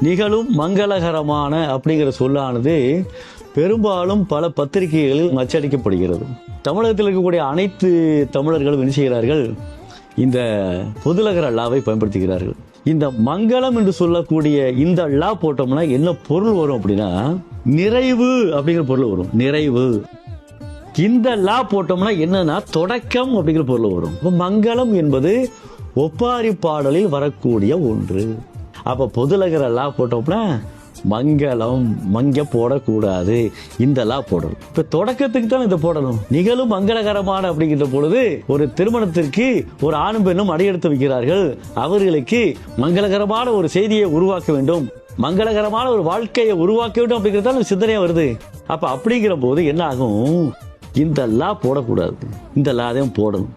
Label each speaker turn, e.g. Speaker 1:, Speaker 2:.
Speaker 1: நிகழும் மங்களகரமான அப்படிங்கிற சொல்லானது பெரும்பாலும் பல பத்திரிகைகளில் அச்சடிக்கப்படுகிறது. தமிழகத்தில் இருக்கக்கூடிய அனைத்து தமிழர்களும் என்ன செய்கிறார்கள்? இந்த பொதுலகர லாவை பயன்படுத்துகிறார்கள். இந்த மங்களம் என்று சொல்லக்கூடிய இந்த லா போட்டோம்னா என்ன பொருள் வரும் அப்படின்னா நிறைவு அப்படிங்கிற பொருள் வரும். நிறைவு. இந்த லா போட்டோம்னா என்னன்னா தொடக்கம் அப்படிங்கிற பொருள் வரும். மங்களம் என்பது ஒப்பாரி பாடலில் வரக்கூடிய ஒன்று. அப்போ பொதுலகர லா போட்டோம்னா மங்களம் மங்க போடக்கூடாது. இந்த லா போடணும். இப்ப தொடக்கத்துக்கு தான் இதை போடணும். நிகழும் மங்களகரமான அப்படிங்கிற பொழுது ஒரு திருமணத்திற்கு ஒரு ஆணும் பெண்ணும் அடியெடுத்து வைக்கிறார்கள். அவர்களுக்கு மங்களகரமான ஒரு செய்தியை உருவாக்க வேண்டும். மங்களகரமான ஒரு வாழ்க்கையை உருவாக்க வேண்டும் அப்படிங்கிறது சிந்தனையா வருது. அப்ப அப்படிங்கிற போது என்ன ஆகும்? இந்த லா போடக்கூடாது. இந்த லா தான் போடணும்.